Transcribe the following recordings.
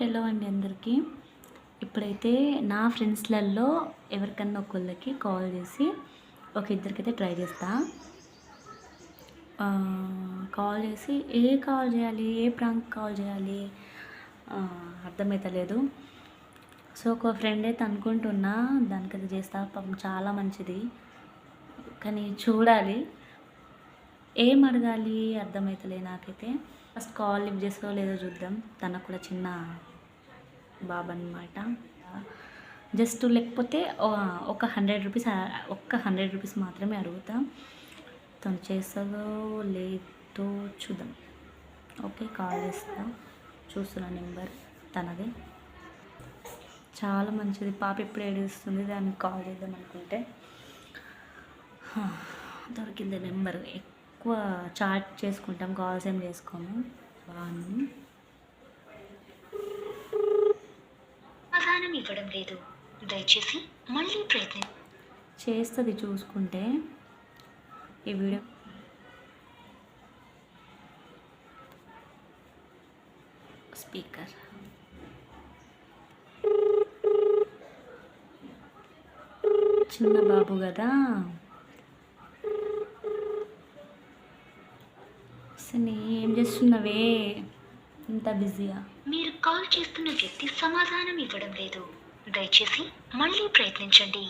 Hello అండి అందరికీ. ఇప్పుడైతే నా ఫ్రెండ్స్లలో ఎవరికన్నా ఒకళ్ళకి కాల్ చేసి ఒక ఇద్దరికైతే ట్రై చేస్తా. కాల్ చేసి ఏ కాల్ చేయాలి ఏ ప్రాంక్ కాల్ చేయాలి అర్థమవుతలేదు సో ఒక ఫ్రెండ్ అయితే అనుకుంటున్నా దానికైతే చేస్తా. పాపం చాలా మంచిది. కానీ చూడాలి. ఏం అడగాలి అర్థమవుతలే నాకైతే. ఫస్ట్ కాల్ లిఫ్ట్ చేస్తారో లేదో చూద్దాం. తనకు కూడా చిన్న బాబు అనమాట జస్ట్ లేకపోతే ఒక హండ్రెడ్ రూపీస్ ఒక్క హండ్రెడ్ రూపీస్ మాత్రమే అడుగుతా. తను చేస్తుందో లేదో చూద్దాం. ఓకే కాల్ చేస్తా. చూస్తున్నా నెంబర్ తనది. చాలా మంచిది. పాప ఎప్పుడు ఏడుస్తుంది? దానికి కాల్ చేద్దాం అనుకుంటే. దొరికింది నెంబర్. ఎక్కువ చాట్ చేసుకుంటాం కాల్స్ ఏం చేసుకోము. బాగుంది. సమాధానం ఇవ్వడం లేదు. దయచేసి మళ్ళీ ప్రయత్నం. చేస్తుంది చూసుకుంటే ఈ వీడియో. స్పీకర్. చిన్న బాబు కదా. అసలు ఏం చేస్తున్నావే? ఇంత బిజీగా కాల్ చేస్తున్న వ్యక్తి సమాధానం ఇవ్వడం లేదు. దయచేసి మళ్ళీ ప్రయత్నించండి.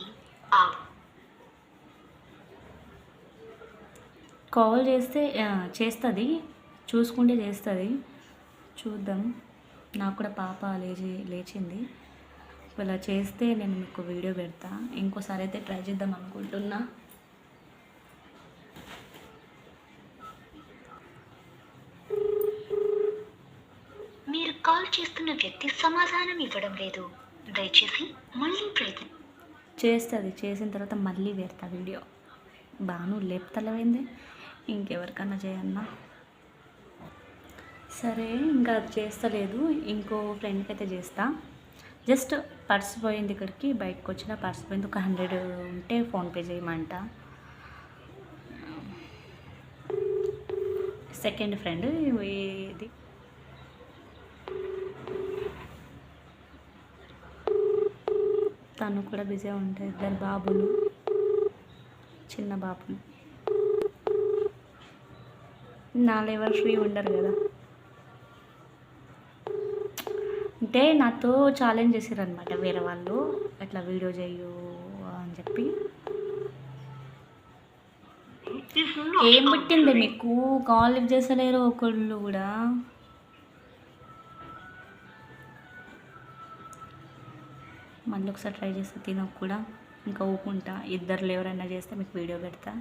కాల్ చేస్తే చేస్తుంది. చూసుకుంటే చేస్తుంది. చూద్దాం. నాకు కూడా పాప లేచి లేచింది. ఇలా చేస్తే నేను మీకు వీడియో పెడతా. ఇంకోసారి అయితే ట్రై చేద్దాం అనుకుంటున్నా మీరు కాల్ చేస్తున్న వ్యక్తి సమాధానం ఇవ్వడం లేదు. దయచేసి మళ్ళీ ప్రయత్నం. చేస్తుంది. చేసిన తర్వాత మళ్ళీ పెడతా వీడియో. బాను లేపుతలవైంది ఇంకెవరికన్నా చేయన్నా. సరే ఇంకా అది చేస్తలేదు. ఇంకో ఫ్రెండ్కి అయితే చేస్తా. జస్ట్ పర్స్ పోయింది ఇక్కడికి. బయటకు వచ్చిన పర్స్ పోయింది ఒక హండ్రెడ్ ఉంటే ఫోన్పే చేయమంట. సెకండ్ ఫ్రెండ్ ఇది. తను కూడా బిజీ ఉంటాయి ఇద్దరు బాబులు చిన్న బాబులు నాలో ఎవరు ఫ్రీ ఉండరు కదా. అంటే నాతో ఛాలెంజ్ చేసారు అనమాట వేరే వాళ్ళు. అట్లా వీడియో చేయు అని చెప్పి. ఏం పెట్టింది మీకు? కాల్ లిఫ్ట్ చేస్తలేరు ఒకళ్ళు కూడా. మళ్ళీ ఒకసారి ట్రై చేస్తా తినకు కూడా. ఇంకా ఊపుకుంటా ఇద్దరు ఎవరైనా చేస్తే మీకు వీడియో పెడతా.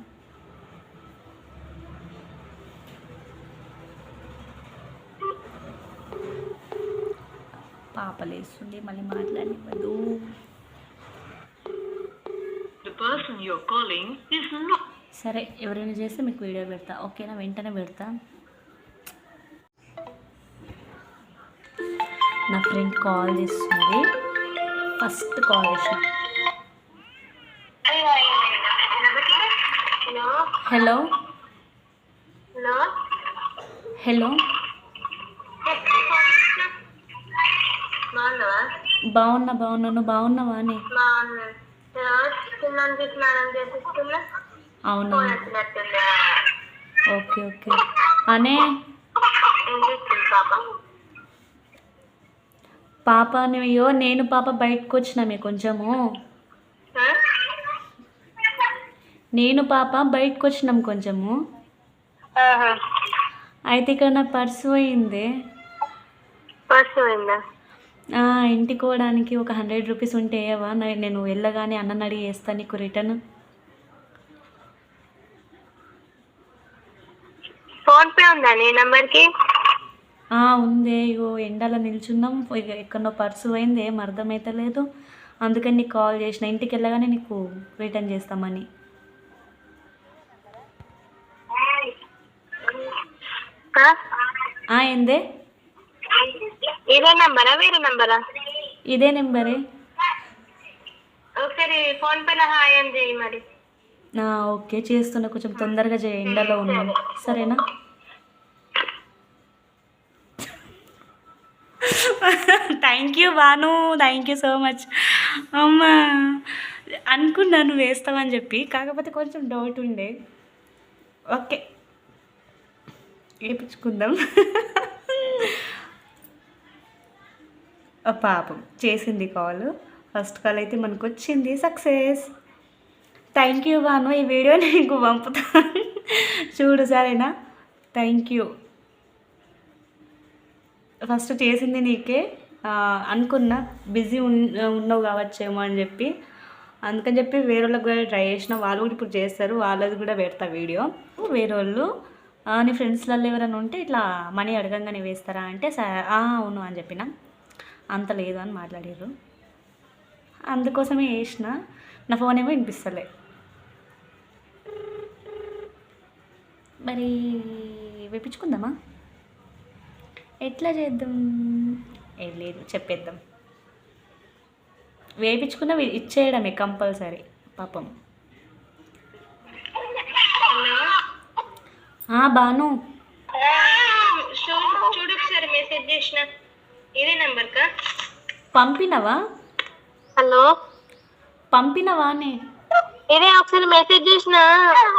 పాప లేస్తుంది మళ్ళీ not సరే ఎవరైనా చేస్తే మీకు వీడియో పెడతా. ఓకేనా? వెంటనే పెడతా. నా ఫ్రెండ్ కాల్ చేస్తుంది. ఫస్ట్ కాల్ చేసిన. హలో. హలో. హలో హలో బాగున్నావా బాగున్నా బాగున్నా. నువ్వు బాగున్నావా అని. అవునా? Okay okay. అనే? పాప అయ్యో నేను పాప బయటకు వచ్చినామే కొంచెము నేను పాప బయటకు వచ్చినాం కొంచెము అయితే ఇక్కడ నా పర్స్ పోయింది. ఆ, ఇంటికి పోవడానికి ఒక హండ్రెడ్ రూపీస్ ఉంటే ఏవా నేను వెళ్ళగానే అన్నని అడిగి వేస్తాను నీకు రిటర్న్. ఫోన్ పే ఉందా నీ నంబర్కి? ఉంది ఇగో ఎండలో నిల్చున్నాం. ఇక ఎక్కడో పర్సు పోయింది ఏం అర్థమవుతలేదు అందుకని నీకు కాల్ చేసిన ఇంటికి వెళ్ళగానే నీకు రిటర్న్ చేస్తామని. ఏందే? ఇదే నంబరా వేరే నంబరా? ఇదే నెంబరే. ఒకసారి ఫోన్ పేలో హాయ్ అని చేయి మరి. ఓకే చేస్తున్నా. కొంచెం తొందరగా చేయ ఎండలో ఉన్నాను. సరేనా? Thank you Banu thank you so much అమ్మా అనుకున్నాను వేస్తామని చెప్పి. కాకపోతే కొంచెం డౌట్ ఉండే. ఓకే వేయించుకుందాం పాపం. చేసింది కాల్ ఫస్ట్ కాల్ అయితే మనకు వచ్చింది సక్సెస్ థ్యాంక్ యూ బాను ఈ వీడియో నీకు పంపుతాను. చూడు సరేనా? థ్యాంక్ యూ ఫస్ట్ చేసింది నీకే. అనుకున్నా. బిజీ ఉన్ ఉన్నావు కావచ్చేమో అని చెప్పి. అందుకని చెప్పి వేరే వాళ్ళకి కూడా ట్రై చేసిన. వాళ్ళు కూడా ఇప్పుడు చేస్తారు. వాళ్ళది కూడా పెడతా వీడియో. వేరే వాళ్ళు నీ ఫ్రెండ్స్లలో ఎవరైనా ఉంటే ఇట్లా మనీ అడగంగానే వేస్తారా అంటే "స- అవును అని చెప్పిన. అంత లేదు అని మాట్లాడారు అందుకోసమే వేసిన నా ఫోన్ ఏమో వినిపిస్తలే. మరి వేపించుకుందామా? ఎట్లా చేద్దాం? ఏం లేదు చెప్పేద్దాం. వేపించుకున్న ఇచ్చేయడమే కంపల్సరీ పాపం. ఆ, బాను. చూడు చూడు ఒకసారి మెసేజ్ చేసిన. ఇదే నెంబర్ కా పంపినవా? హలో? పంపినవానే ఇదే ఒకసారి మెసేజ్ చేసిన.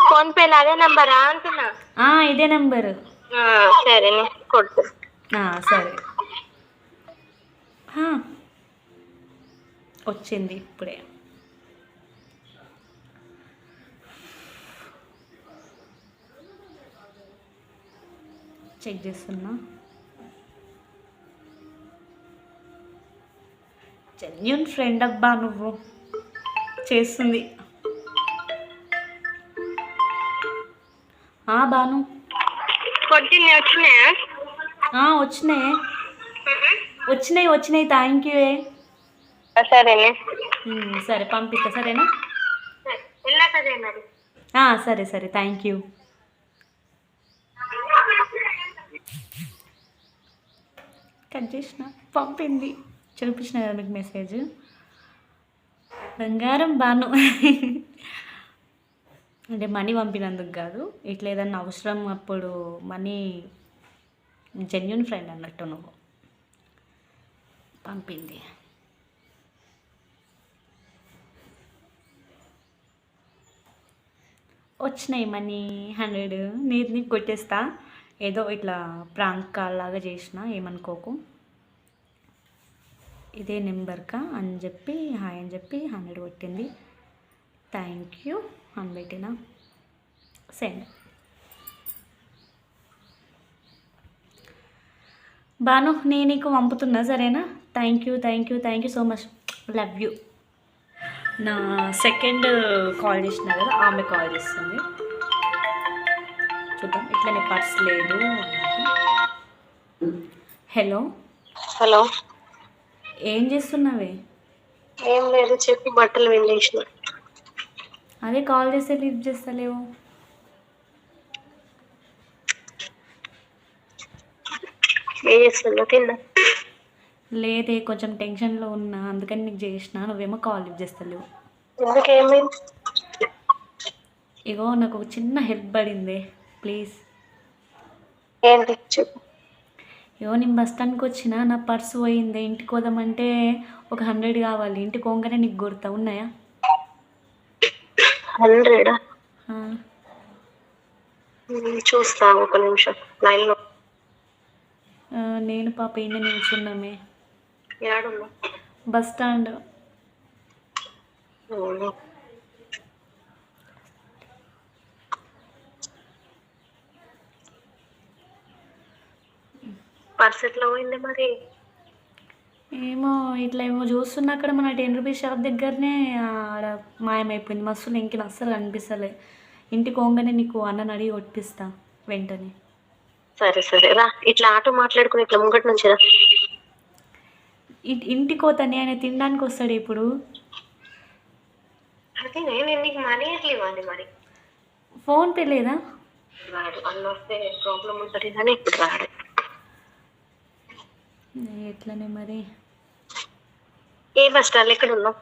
ఫోన్ పేలో అదే నంబరా అంటున్నా. ఆ, ఇదే నెంబరు. ఆ, సరే కొడుతు. ఆ, సరే. వచ్చింది ఇప్పుడే. చెక్ చేస్తున్నా. జెన్యున్ ఫ్రెండ్ అబ్బా నువ్వు. చేస్తుంది. ఆ, బాను. కొట్టింది వచ్చినాయా వచ్చినాయి. వచ్చినాయి వచ్చినాయి. థ్యాంక్ యూ సరేనే. సరే పంపిస్తా. సరేనా? సరే సరే థ్యాంక్ యూ కట్ చేసిన. పంపింది. చూపించిన కదా మీకు మెసేజ్ బంగారం బాను. అంటే మనీ పంపినందుకు కాదు. ఇట్లా ఏదన్నా అవసరం అప్పుడు మనీ జెన్యున్ ఫ్రెండ్ అన్నట్టు నువ్వు. పంపింది. వచ్చినాయి మనీ హండ్రెడ్. నేను నీకు కొట్టేస్తా. ఏదో ఇట్లా ప్రాంక్ కాల్ లాగా చేసిన ఏమనుకోకు. ఇదే నెంబర్కా అని చెప్పి హాయ్ అని చెప్పి హండ్రెడ్ కొట్టింది. Thank you. అని పెట్టిన. సెండ్. బాను నేను నీకు పంపుతున్నా సరేనా? Thank you thank you thank you so much love you నా సెకండ్ కాల్ చేసిన కదా ఆమె కాల్ చేస్తుంది. చూద్దాం ఇట్లనే పర్స్ లేదు హలో హలో ఏం చేస్తున్నావే? ఏం లేదు చెప్పి బట్టలు వెళ్ళేసిన అదే కాల్ చేస్తే లిఫ్ట్ చేస్తలేవు. ఏం చేస్తున్నా తిన్నా. లేదే కొంచెం టెన్షన్లో ఉన్నా అందుకని నీకు చేసిన నువ్వేమో కాల్ లిఫ్ట్ చేస్తలేవు. ఇగో నాకు ఒక చిన్న హెల్ప్ పడింది ప్లీజ్. ఏంటి? ఇగో నేను బస్ స్టాండ్కి వచ్చిన నా పర్స్ పోయింది ఇంటికి పోదామంటే ఒక హండ్రెడ్ కావాలి ఇంటికి పోగానే నీకు గుర్తా ఉన్నాయా? హండ్రెడా? ఆ, చూస్తా ఒక నిమిషం లైన్లో. నేను పాప ఈయన నిల్చున్నామే. Bus stand. పర్స్ ఎట్లా పోయింది మరి? ఏమో ఇట్లా ఏమో చూస్తున్నా అక్కడ మన టెన్ రూపీస్ షాప్ దగ్గరనే ఆడ మాయమైపోయింది. మస్తు ఇంక అస్సలు కనిపిస్తలే. ఇంటికి పోగానే నీకు అన్నని అడిగి కొట్టిస్తా వెంటనే. సరే సరే. రా ఇట్లా ఆటో మాట్లాడుకుని ఇట్లా ముంగటి నుంచి రా. ఇ- ఇంటికి పోతానే ఆయన తినడానికి వస్తాడు ఇప్పుడు? అదే నేను నీకు మనీ ఎట్లా ఇవ్వాలి మరి? ఫోన్ పే లేదా? రాడు అన్న వస్తే ప్రాబ్లం ఉంటుంది కానీ ఇప్పుడు రాడు ఎట్లనే మరి? ఏ బస్ స్టాండ్ ఎక్కడ ఉన్నావు?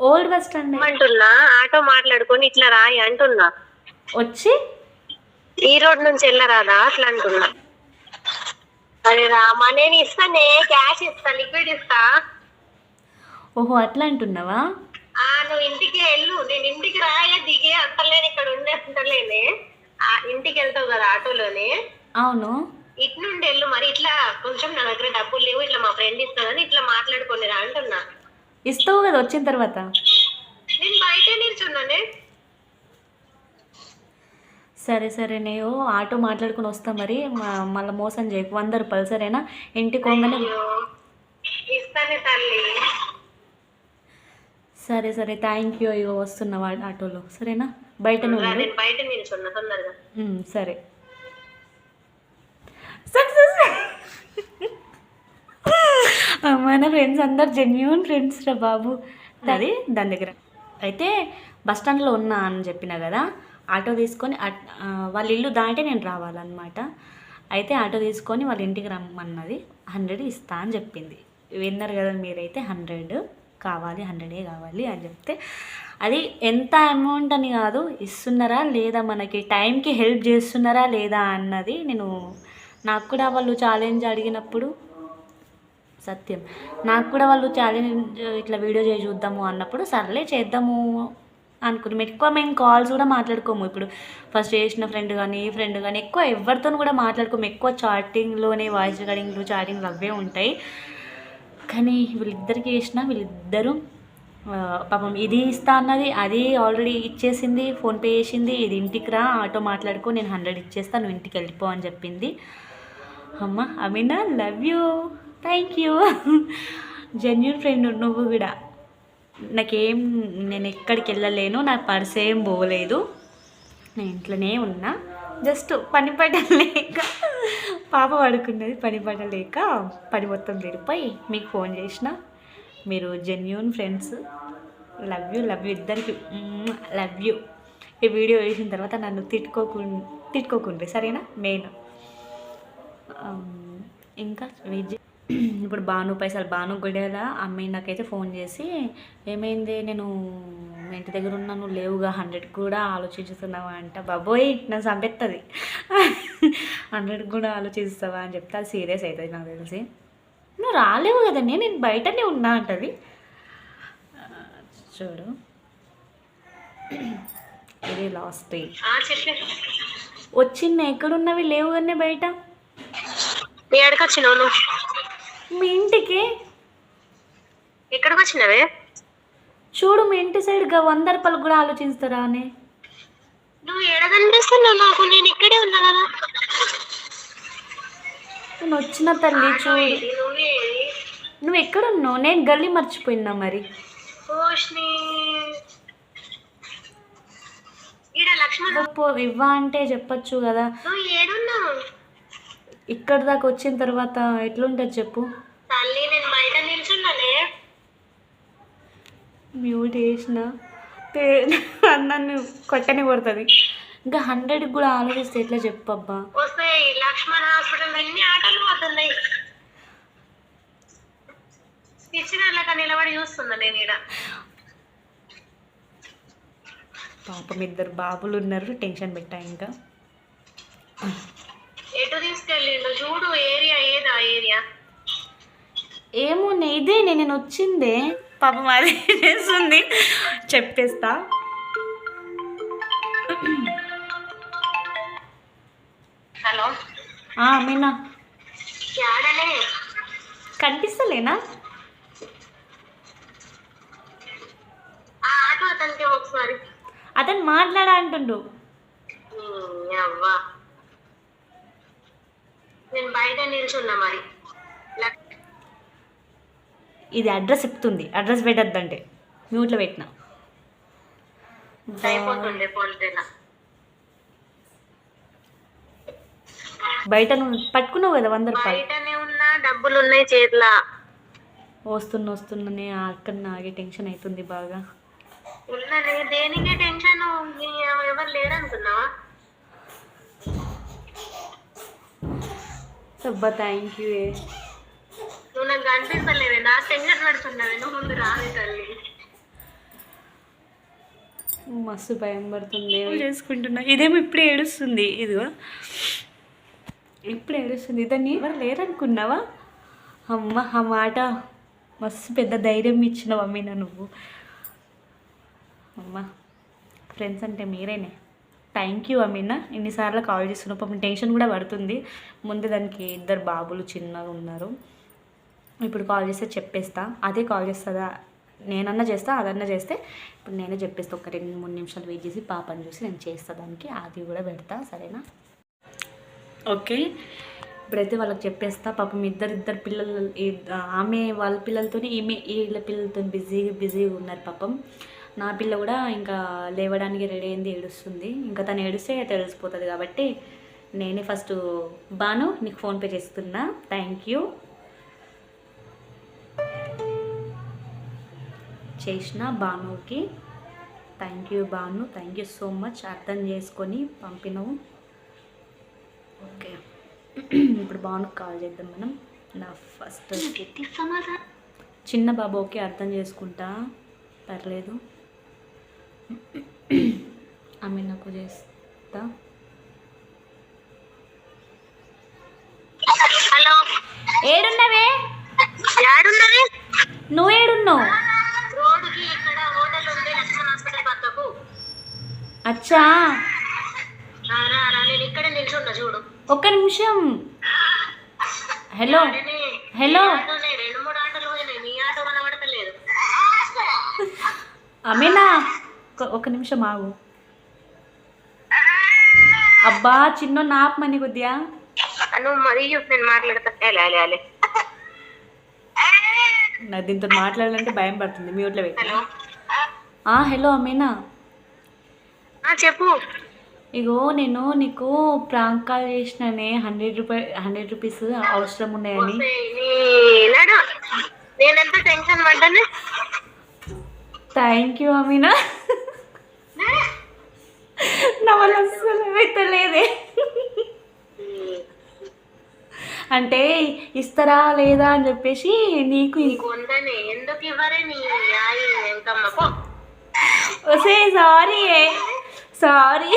Old bus stand. అంటున్నా ఆటో మాట్లాడుకొని ఇట్లా రాయి అంటున్నా. వచ్చి? ఈ రోడ్ నుంచి వెళ్ళరాదా? అట్లా అంటున్నా అరే రామా నేను ఇస్తానే క్యాష్ ఇస్తా లిక్విడ్ ఇస్తా. ఓహో అట్లా అంటున్నావా? ఆ నువ్వు ఇంటికి వెళ్ళు. నేను ఇంటికి రాయే దిగే అంతలేని ఇక్కడ ఉండే ఆ ఇంటికి వెళ్తావు కదా ఆటోలోనే. అవును. ఇటు నుండి వెళ్ళు మరి ఇట్లా కొంచెం నా దగ్గర డబ్బులు లేవు ఇట్లా మా ఫ్రెండ్ ఇస్తానని ఇట్లా మాట్లాడుకుని రా అంటున్నా. ఇస్తావు కదా వచ్చిన తర్వాత? నేను బయట నిల్చున్నానే. సరే సరే నేను ఆటో మాట్లాడుకుని వస్తా మరి. మళ్ళీ మోసం చేయకు. వంద రూపాయలు సరేనా? ఇంటికి పోగానే అయ్యో, ఇస్తానే తల్లి. సరే సరే థ్యాంక్ యూ ఇగో వస్తున్నా వా- ఆటోలో. సరేనా? బయట సరే. సక్సెస్ మన ఫ్రెండ్స్ అందరు జెన్యున్ ఫ్రెండ్స్ రా బాబు. అది దాని దగ్గర. అయితే బస్ స్టాండ్లో ఉన్నా అని చెప్పిన కదా ఆటో తీసుకొని అట్- వాళ్ళ ఇల్లు దాటే నేను రావాలన్నమాట. అయితే ఆటో తీసుకొని వాళ్ళ ఇంటికి రమ్మన్నది. హండ్రెడ్ ఇస్తా అని చెప్పింది. విన్నారు కదా మీరైతే హండ్రెడ్ కావాలి హండ్రెడే కావాలి అని చెప్తే అది ఎంత అమౌంట్ అని కాదు ఇస్తున్నారా లేదా మనకి టైంకి హెల్ప్ చేస్తున్నారా లేదా అన్నది నేను నాకు కూడా వాళ్ళు ఛాలెంజ్ అడిగినప్పుడు సత్యం. నాకు కూడా వాళ్ళు ఛాలెంజ్ ఇట్లా వీడియో చేసి చూద్దాము అన్నప్పుడు సర్లే చేద్దాము అనుకున్నాం ఎక్కువ మేము కాల్స్ కూడా మాట్లాడుకోము. ఇప్పుడు ఫస్ట్ చేసిన ఫ్రెండ్ కానీ ఈ ఫ్రెండ్ కానీ ఎక్కువ ఎవరితో కూడా మాట్లాడుకోము. ఎక్కువ చాటింగ్లోనే వాయిస్ రికార్డింగ్లు చాటింగ్లు అవే ఉంటాయి. కానీ వీళ్ళిద్దరికి చేసిన వీళ్ళిద్దరూ పాపం ఇది ఇస్తా అన్నది అది ఆల్రెడీ ఇచ్చేసింది ఫోన్పే చేసింది ఇది ఇంటికి రా ఆటో మాట్లాడుకో నేను హండ్రెడ్ ఇచ్చేస్తా నువ్వు ఇంటికి వెళ్ళిపో అని చెప్పింది. అమ్మ Ameena love you thank you genuine friend నువ్వు కూడా. నాకేం నేను ఎక్కడికి వెళ్ళలేను నా పర్స్ ఏం పోలేదు. నేను ఇంట్లోనే ఉన్నా. జస్ట్ పని పడ లేక పాప పడుకున్నది పని పడలేక పని మొత్తం తీరిపోయి మీకు ఫోన్ చేసిన. మీరు genuine friends love you love you ఇద్దరికి. లవ్ యూ ఈ వీడియో వేసిన తర్వాత నన్ను తిట్టుకోకు తిట్టుకోకుండ్రి సరేనా? మెయిన్. ఇంకా వెజ్ ఇప్పుడు భాను పైసలు భాను గుడేలా అమ్మాయి నాకైతే ఫోన్ చేసి ఏమైంది? నేను ఇంటి దగ్గర ఉన్నాను లేవుగా హండ్రెడ్ కూడా ఆలోచించుతున్నావా? అంట. బాబోయ్ నన్ను చంపెత్తది. హండ్రెడ్ కూడా ఆలోచిస్తావా అని చెప్తే అది సీరియస్ అవుతుంది నాకు తెలిసి. నువ్వు రాలేవు కదండి నేను బయటనే ఉన్నా అంటది. చూడు. ఇది లాస్ట్. వచ్చింది ఎక్కడున్నవి? లేవు కానీ బయట ఎక్కడికి వచ్చినావు మీ ఇంటికి? ఎక్కడికి వచ్చినవే చూడు మీ ఇంటి సైడ్గా వంద రూపాయలు కూడా ఆలోచిస్తారా అని. నువ్వు ఎడ కనిపిస్తున్నావు నాకు? నేను ఇక్కడే ఉన్నా కదా. నేను వచ్చిన తల్లి చూడు. నువ్వే ఎక్కడున్నావు నేను గల్లీ మర్చిపోయినా మరి. ఇవ్వా అంటే చెప్పొచ్చు కదా. ఇక్కడ దాకా వచ్చిన తర్వాత ఎట్లుంటుంది చెప్పు. తల్లి నేను బయట నిల్చున్నానే. మ్యూట్ చేసిన. నన్ను కొట్టని కొడుతుంది. ఇంకా హండ్రెడ్కి కూడా ఆలోచిస్తే ఎట్లా చెప్పబ్బా. వస్తాయి లక్ష్మణ్ హాస్పిటల్ ఎన్ని ఆటలు పోతున్నాయి. ఇచ్చిన నిలబడి చూస్తున్నా నేను ఈడ. పాపం ఇద్దరు బాబులు ఉన్నారు టెన్షన్ పెట్టా ఇంకా. ఎటు తీసుకెళ్ళిండు? చూడు ఏరియా ఏదా ఏరియా? ఏమో నే- ఇదే నేను వచ్చిందే. పాపం అది చేస్తుంది. చెప్పేస్తా. హలో? ఆ, మీనా. కనిపిస్తలేనా? అతను మాట్లాడా అంటుండు నేను బయట నిల్చున్నా మరి. ఇది అడ్రస్ చెప్తుంది. అడ్రస్ పెట్టద్దంటే. మ్యూట్లో పెట్టిన. బయట పట్టుకున్నావు కదా వంద రూపాయలు? డబ్బులు ఉన్నాయి చేతిలో. వస్తున్నా వస్తున్నానే అక్కడ నాగే టెన్షన్ అవుతుంది బాగా. ఉన్నది. దేనికి టెన్షన్? ఎవరు లేరు అబ్బా థ్యాంక్ యూ నువ్వు నాకు కనిపిస్తలేవే నా టెన్షన్ పడుతున్నావే. నువ్వు ముందు రావే తల్లి. మస్తు భయం పడుతుంది. చేసుకుంటున్నా. ఇదేమో ఇప్పుడే ఏడుస్తుంది. ఇదిగో. ఇప్పుడు ఏడుస్తుంది. ఇదని ఎవరు లేరనుకున్నావా అమ్మ ఆ మాట. మస్తు పెద్ద ధైర్యం ఇచ్చినావు అమ్మీనా నువ్వు. అమ్మ ఫ్రెండ్స్ అంటే మీరేనే. Thank you Amina. ఇన్నిసార్లు కాల్ చేస్తున్నావు పాపం టెన్షన్ కూడా పడుతుంది. ముందు దానికి ఇద్దరు బాబులు చిన్నగా ఉన్నారు. ఇప్పుడు కాల్ చేస్తే చెప్పేస్తా. అదే కాల్ చేస్తుందా? నేనన్నా చేస్తా అదన్నా చేస్తే ఇప్పుడు నేనే చెప్పేస్తా. ఒక రెండు మూడు నిమిషాలు వెయిట్ చేసి పాపని చూసి నేను చేస్తా దానికి. అది కూడా పెడతా. సరేనా? ఓకే. ఇప్పుడైతే వాళ్ళకి చెప్పేస్తా. పాపం ఇద్దరు ఇద్దరు పిల్లలు ఆమె వాళ్ళ పిల్లలతో ఈమె వీళ్ళ పిల్లలతో బిజీ బిజీగా ఉన్నారు పాపం. నా పిల్ల కూడా ఇంకా లేవడానికి రెడీ అయింది ఏడుస్తుంది. ఇంకా తను ఏడిస్తే తెలిసిపోతుంది కాబట్టి నేనే ఫస్ట్ బాను నీకు ఫోన్పే చేస్తున్నా. థ్యాంక్ యూ చేసిన బానుకి thank you Banu. Thank you so much అర్థం చేసుకొని పంపినవు. ఓకే ఇప్పుడు బానుకి కాల్ చేద్దాం మనం. నా ఫస్ట్ చిన్న బాబు ఓకే అర్థం చేసుకుంటా. పర్లేదు. నాకు చేస్తా. హలో. ఏడున్నవే? నువ్వు ఏడున్నావు? రోడ్డుకి ఇక్కడ హోటల్ ఉంది లక్ష్మణ్ హాస్పిటల్ పక్కకు. అచ్చా. రా రా రా నేను ఇక్కడ నిల్చున్నా చూడు. ఒక్క నిమిషం. హలో. హలో. అమీనా ఒక నిమిషం ఆగు. అబ్బా చిన్న నాపమని కొద్దిగా. నువ్వు మరి నేను మాట్లాడతా. అలే అలే అలే నాకు దీంతో మాట్లాడాలంటే భయం పడుతుంది. మ్యూట్లో పెట్టి. హలో. హలో అమీనా. చెప్పు. ఇగో నేను నీకు ప్రాంక్ కాల్ చేసినానే హండ్రెడ్ రూపాయ హండ్రెడ్ రూపీస్ అవసరం ఉన్నాయని. నీ నేనెంత టెన్షన్ పడ్డాను? Thank you Ameena. నా. వల్ల అవుతలేదే అంటే ఇస్తారా లేదా అని చెప్పేసి నీకు ఎందుకు వసే సారీ సారీ.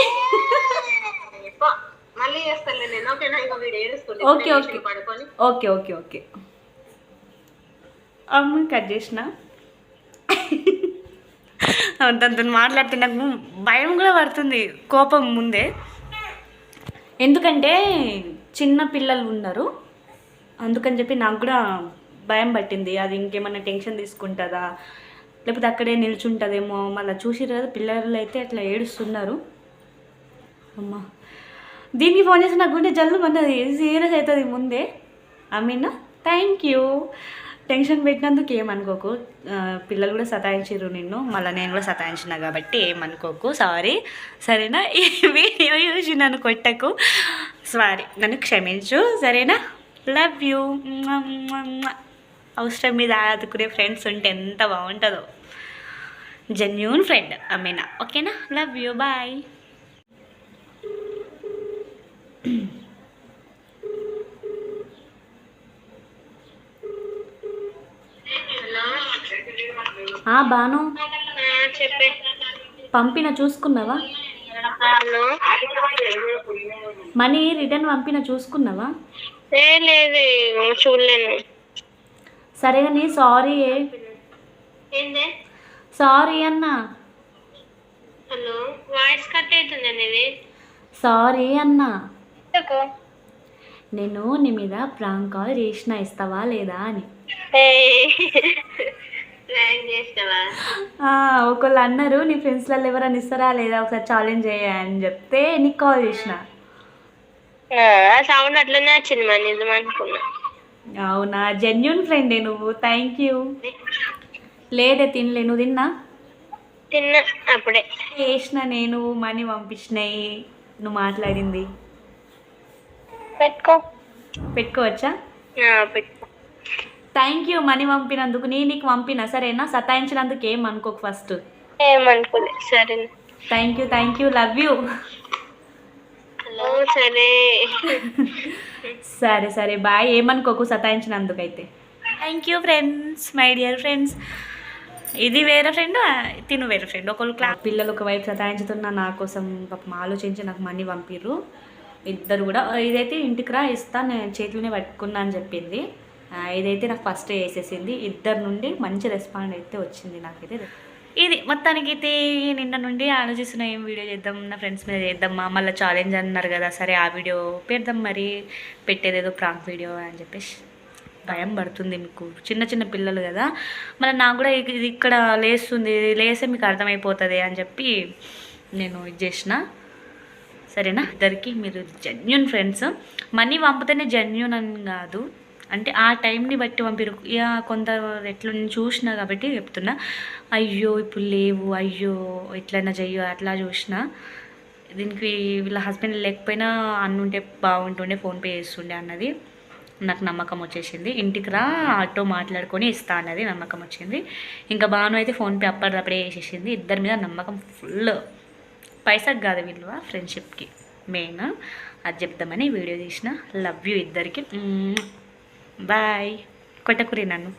పో. మళ్ళీ చేస్తాలే నేను. ఓకేనా? ఇంకా వీడు ఏడుస్తుంది okay, okay. Okay okay okay. అమ్మ కట్ చేసిన. తనతో మాట్లాడితే నాకు భయం కూడా పడుతుంది. కోపం ముందే. ఎందుకంటే చిన్న పిల్లలు ఉన్నారు. అందుకని చెప్పి నాకు కూడా భయం పట్టింది. అది ఇంకేమన్నా టెన్షన్ తీసుకుంటుందా? లేకపోతే అక్కడే నిల్చుంటుందేమో? మళ్ళీ చూసిరు కదా పిల్లలు అయితే అట్లా ఏడుస్తున్నారు. అమ్మా. దీనికి ఫోన్ చేసి నాకు గుండె జల్లు అన్నది సీరియస్ అవుతుంది ముందే? అమీనా థ్యాంక్ యూ టెన్షన్ పెట్టినందుకు ఏమనుకోకు. పిల్లలు కూడా సతాయించారు నిన్ను. మళ్ళీ నేను కూడా సతాయించిన కాబట్టి ఏమనుకోకు. సారీ సరేనా? ఈ వీడియో చూసి నన్ను కొట్టకు. సారీ నన్ను క్షమించు. సరేనా? లవ్ యూ అవసరం మీద ఆదుకునే ఫ్రెండ్స్ ఉంటే ఎంత బాగుంటుందో. జెన్యూన్ ఫ్రెండ్ అమీనా ఓకేనా లవ్ యూ బాయ్ హలో ఆ బాను. పంపిన చూసుకున్నావా? మనీ రిటర్న్ పంపిన చూసుకున్నావా? లేదు చూడలేను. సరే కానీ సారీ ఏందే? సారీ అన్న. హలో వాయిస్ కట్ అవుతుంది ఇది సారీ అన్న. నేను నీ మీద ప్రాంక్ కాల్ చేసిన ఇస్తావా లేదా అని. ఒకళ్ళు అన్నారు నీ ఫ్రెండ్స్లలో ఎవరైనా ఇస్తారా లేదా? ఒకసారి ఛాలెంజ్ అని చెప్తే నీకు కాల్ చేసిన. సౌండ్ అట్లనే వచ్చింది మరి నిజం అనుకున్నా. అవునా? జెన్యున్ ఫ్రెండే నువ్వు. థ్యాంక్ యూ లేదే తినలే. నువ్వు తిన్నా? తిన్నా అప్పుడే. చేసిన నేను మనీ పంపించినాయి నువ్వు మాట్లాడింది. పెట్టుకో. పెట్టుకోవచ్చా? పెట్టుకో. థ్యాంక్ యూ మనీ పంపినందుకు. నేను నీకు పంపిన సరేనా? సతాయించినందుకు ఏం అనుకోకు ఫస్ట్ ఏమనుకోలే సరే. Thank you thank you love you hello సరే. సరే సరే బాయ్. ఏమనుకోకు సతాయించినందుకు అయితే thank you friends my dear friends ఇది వేరే ఫ్రెండ్ తిను వేరే ఫ్రెండ్ ఒకళ్ళు క్లా పిల్లలు ఒకవైపు సతాయించుతున్నా నా కోసం పాపం ఆలోచించి నాకు మనీ పంపిర్రు. ఇద్దరు కూడా ఇదైతే ఇంటికి రా ఇస్తా నేను చేతిలోనే పట్టుకున్నా అని చెప్పింది. ఇదైతే నాకు ఫస్ట్ వేసేసింది ఇద్దరు నుండి మంచి రెస్పాండ్ అయితే వచ్చింది నాకైతే. ఇది మొత్తానికైతే నిన్న నుండి ఆలోచిస్తున్న ఏం వీడియో చేద్దాం నా ఫ్రెండ్స్ మీద చేద్దామా మళ్ళీ ఛాలెంజ్ అన్నారు కదా సరే ఆ వీడియో పెడదాం మరి పెట్టేదేదో ప్రాంక్ వీడియో అని చెప్పేసి. భయం పడుతుంది మీకు. చిన్న చిన్న పిల్లలు కదా. మళ్ళీ నాకు కూడా ఇది ఇది ఇక్కడ లేస్తుంది లేస్తే మీకు అర్థమైపోతుంది అని చెప్పి నేను ఇది చేసిన. సరేనా? ఇద్దరికి మీరు జెన్యున్ ఫ్రెండ్స్ మనీ పంపితేనే జెన్యున్ అని కాదు. అంటే ఆ టైంని బట్టి పంపిరు. ఇక కొందరు ఎట్లా నేను చూసిన కాబట్టి చెప్తున్నా. అయ్యో ఇప్పుడు లేవు అయ్యో ఎట్లయినా చెయ్యో అట్లా చూసిన. దీనికి వీళ్ళ హస్బెండ్ లేకపోయినా అన్నుంటే బాగుంటుండే ఫోన్పే చేస్తుండే అన్నది. నాకు నమ్మకం వచ్చేసింది. ఇంటికి రా ఆటో మాట్లాడుకొని ఇస్తా అన్నది నమ్మకం వచ్చింది. ఇంకా బాను అయితే ఫోన్పే అప్పటిదప్పుడే వేసేసింది ఇద్దరి మీద నమ్మకం ఫుల్. పైసకు కాదు విలువ ఫ్రెండ్షిప్కి. మెయిన్. అది చెప్దామని వీడియో తీసిన. లవ్ యూ ఇద్దరికి. బాయ్ కొట్టకురి నన్ను